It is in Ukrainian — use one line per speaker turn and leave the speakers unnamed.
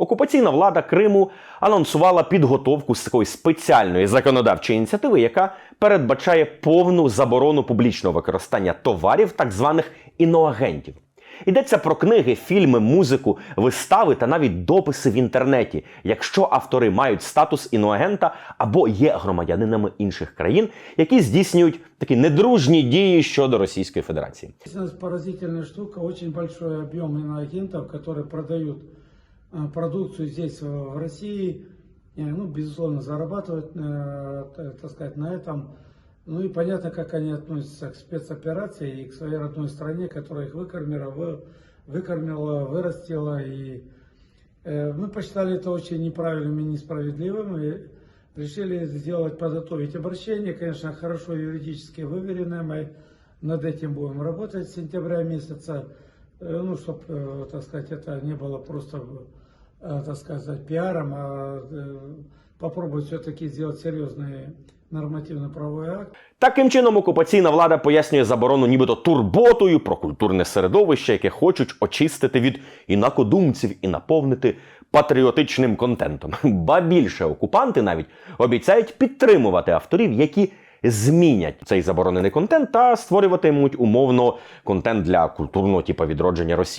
окупаційна влада Криму анонсувала підготовку з такої спеціальної законодавчої ініціативи, яка передбачає повну заборону публічного використання товарів так званих іноагентів. Йдеться про книги, фільми, музику, вистави та навіть дописи в інтернеті, якщо автори мають статус іноагента або є громадянинами інших країн, які здійснюють такі недружні дії щодо Російської Федерації.
Единственная поразительная штука, очень большой объем иноагентов, которые продают э, продукцию здесь, э, в России, э, ну, безусловно, зарабатывают, э, так сказать, на этом. Ну и понятно, как они относятся к спецоперации и к своей родной стране, которая их выкормила, вы- выкормила вырастила. И э, мы посчитали это очень неправильным и несправедливым. И решили сделать, подготовить обращение, конечно, хорошо юридически выверенное. Мы над этим будем работать с сентября месяца, э, ну, чтобы, так сказать, это не было просто, э, так сказать, пиаром, а э, попробовать все-таки сделать серьезный нормативно-правовой акт.
Таким чином, окупаційна влада пояснює заборону нібито турботою про культурне середовище, яке хочуть очистити від інакодумців і наповнити патріотичним контентом. Ба більше окупанти навіть обіцяють підтримувати авторів, які змінять цей заборонений контент та створюватимуть умовно контент для культурного типу відродження Росії.